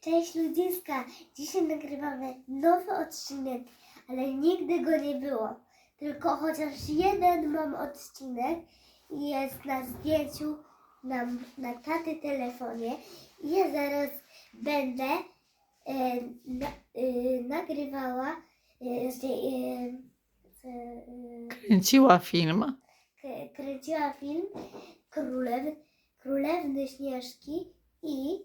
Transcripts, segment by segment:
Cześć ludziska! Dzisiaj nagrywamy nowy odcinek, ale nigdy go nie było. Tylko chociaż jeden mam odcinek i jest na zdjęciu na, na taty telefonie. I ja zaraz będę e, na, e, nagrywała, e, z- e, e, Kręciła film. kręciła film Królew, Królewny Śnieżki i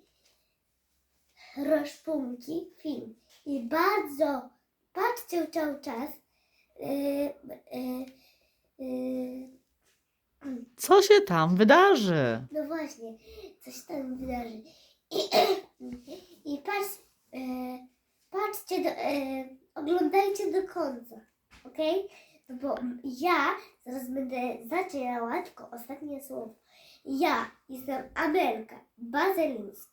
Roszpunki film. I bardzo patrzcie cały czas. Yy, yy, yy, Co się tam wydarzy? no właśnie, coś tam wydarzy. I, i patrz, e, patrzcie, do, e, oglądajcie do końca, ok? No bo ja zaraz będę zacierała, tylko ostatnie słowo. Ja jestem Amelka Bazelińska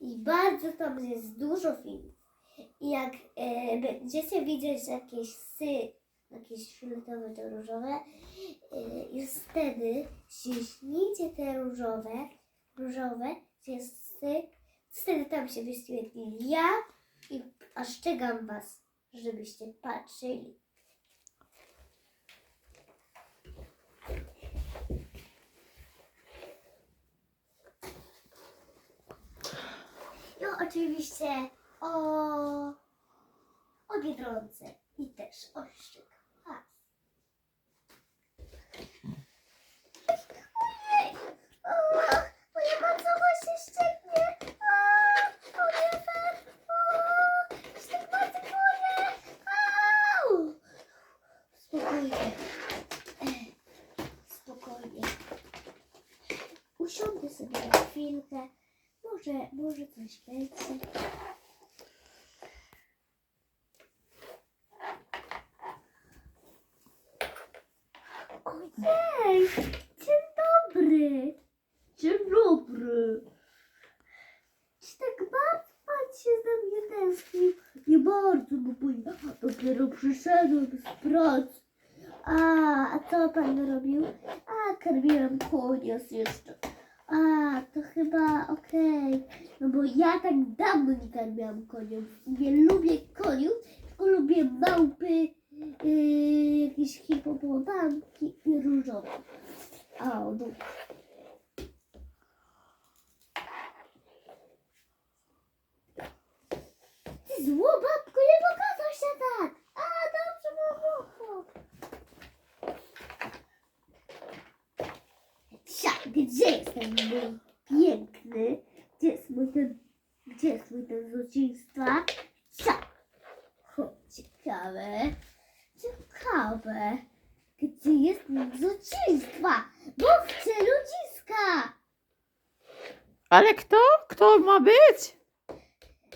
i bardzo tam jest dużo filmów. I jak e, będziecie widzieć jakieś sy, jakieś fioletowe czy różowe, e, i wtedy ściśnijcie te różowe, różowe, gdzie jest syk, wtedy tam się wyświetli ja i ostrzegam was, żebyście patrzyli. I oczywiście o, o Biedronce i też! O! Au! Spokojnie. Spokojnie. Usiądę sobie na chwilkę. Może, może coś będzie. Ojej! Dzień dobry! Dzień dobry! Czy tak bardzo pan się za mnie tęsknił? Nie bardzo, bo ja dopiero przyszedłem z pracy. A, a co pan robił? A, karmiłem konia jeszcze. A, to chyba okej. No bo ja tak dawno nie karmiłam koniów. Nie lubię koniów, tylko lubię małpy, yy, jakieś hipopotamki i różowe. A, no. Ty zło babko, nie pokazuj się tak! A, dobrze, mamo. Cia, gdzie jest ten mój piękny? Gdzie jest mój ten, gdzie jest mój ten z dzieciństwa? Cia. O, ciekawe, ciekawe. Gdzie jest mój z dzieciństwa? Mówcie, ludziska! Ale kto? Kto ma być?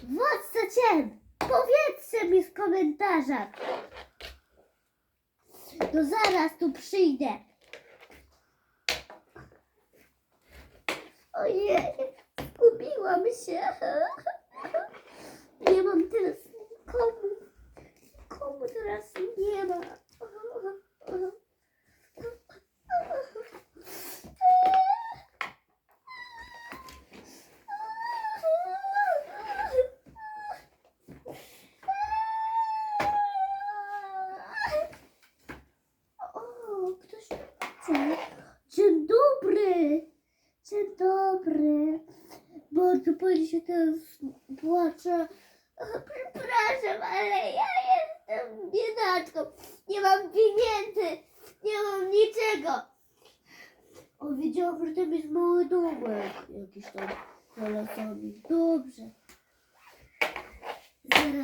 Władca cien! Powiedzcie mi w komentarzach! To zaraz tu przyjdę. Ojej, zgubiłam się. Nie mam teraz nikomu. Komu teraz nie ma. O, ktoś chce. Dzień dobry. Dzień dobry. Bardzo pani się teraz płacze. Przepraszam, ale ja jestem biedaczką. Nie mam pieniędzy. Nie mam niczego. O, wiedziałam, że tam jest mały domek. Jakiś tam z lasami. Dobrze. Zaraz